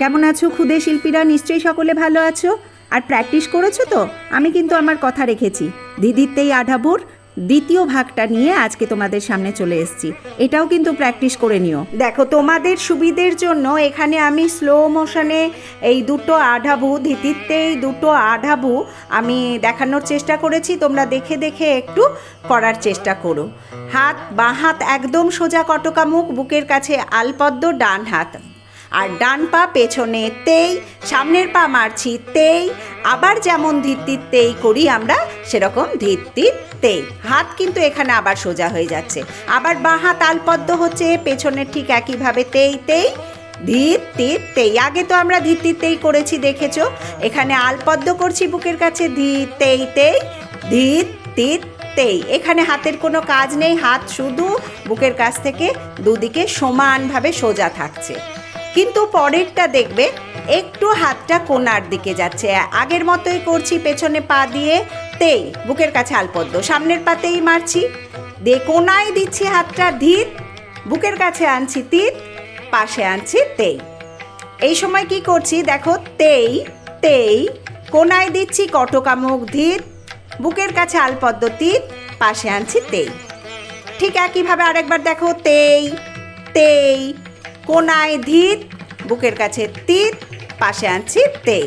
কেমন আছো ক্ষুদে শিল্পীরা? নিশ্চয়ই সকলে ভালো আছো। আর প্র্যাকটিস করেছ তো? আমি কিন্তু আমার কথা রেখেছি। দিদিরতেই আঢাবুর দ্বিতীয় ভাগটা নিয়ে আজকে তোমাদের সামনে চলে এসেছি। এটাও কিন্তু প্র্যাকটিস করে নিও। দেখো, তোমাদের সুবিধের জন্য এখানে আমি স্লো মোশনে এই দুটো আঢাবু ধিতিরতেই দুটো আঢাবু আমি দেখানোর চেষ্টা করেছি। তোমরা দেখে দেখে একটু করার চেষ্টা করো। হাত, বাঁ হাত একদম সোজা কটকা মুখ বুকের কাছে আলপদ্ম, ডান হাত। আর ডান পা পেছনে তেই, সামনের পা মারছি তেই, আবার যেমন ধিত্তির তেই করি আমরা সেরকম ধিত্তির তেই। হাত কিন্তু এখানে আবার সোজা হয়ে যাচ্ছে। আবার বাঁ হাত আলপদ্ম হচ্ছে, পেছনে ঠিক একইভাবে তেই তেই ধীর তীর তেই। আগে তো আমরা ধীর তেই করেছি, দেখেছ? এখানে আলপদ্ম করছি বুকের কাছে ধীর তেই তেই ধীর তীর তেই। এখানে হাতের কোনো কাজ নেই, হাত শুধু বুকের কাছ থেকে দুদিকে সমানভাবে সোজা থাকছে। কিন্তু পরেরটা দেখবে, একটু হাতটা কোনার দিকে যাচ্ছে। আগের মতোই করছি, পেছনে পা দিয়ে। তেই, বুকের কাছে আলপদ্ম। সামনের পাতেই মারছি। দে কোনায় দিচ্ছি হাতটা, ধীর। বুকের কাছে আনছি তীর, পাশে আনছি তেই। এই সময় কি করছি, দেখো, তেই তেই। কোনায় দিচ্ছি কটকামুখ, ধীর। বুকের কাছে আলপদ্ম, তীর, পাশে আনছি তেই। ঠিক একইভাবে আরেকবার দেখো, তেই তেই। কোনায় ধিত বুকের কাছে তিত পাশে আনছি তেই।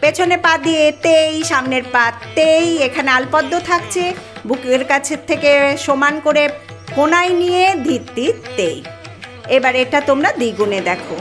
পেছনে পা দিয়ে তেই, সামনের পা তেই, এখানে আলপদ্ম থাকছে, বুকের কাছের থেকে সমান করে কোনায় নিয়ে ধীর, তীর, তেই। এবার এটা তোমরা দ্বিগুণে দেখো।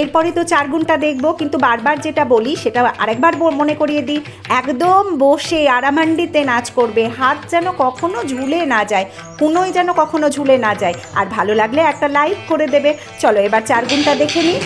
এরপরে তো চার গুণটা দেখব, কিন্তু বারবার যেটা বলি, সেটা আরেকবার মনে করিয়ে দিই। একদম বসে আরামান্ডিতে নাচ করবে, হাত যেন কখনো ঝুলে না যায়, কোনোই যেন কখনো ঝুলে না যায়। আর ভালো লাগলে একটা লাইক করে দেবে। চলো এবার চার গুণটা দেখে নিই।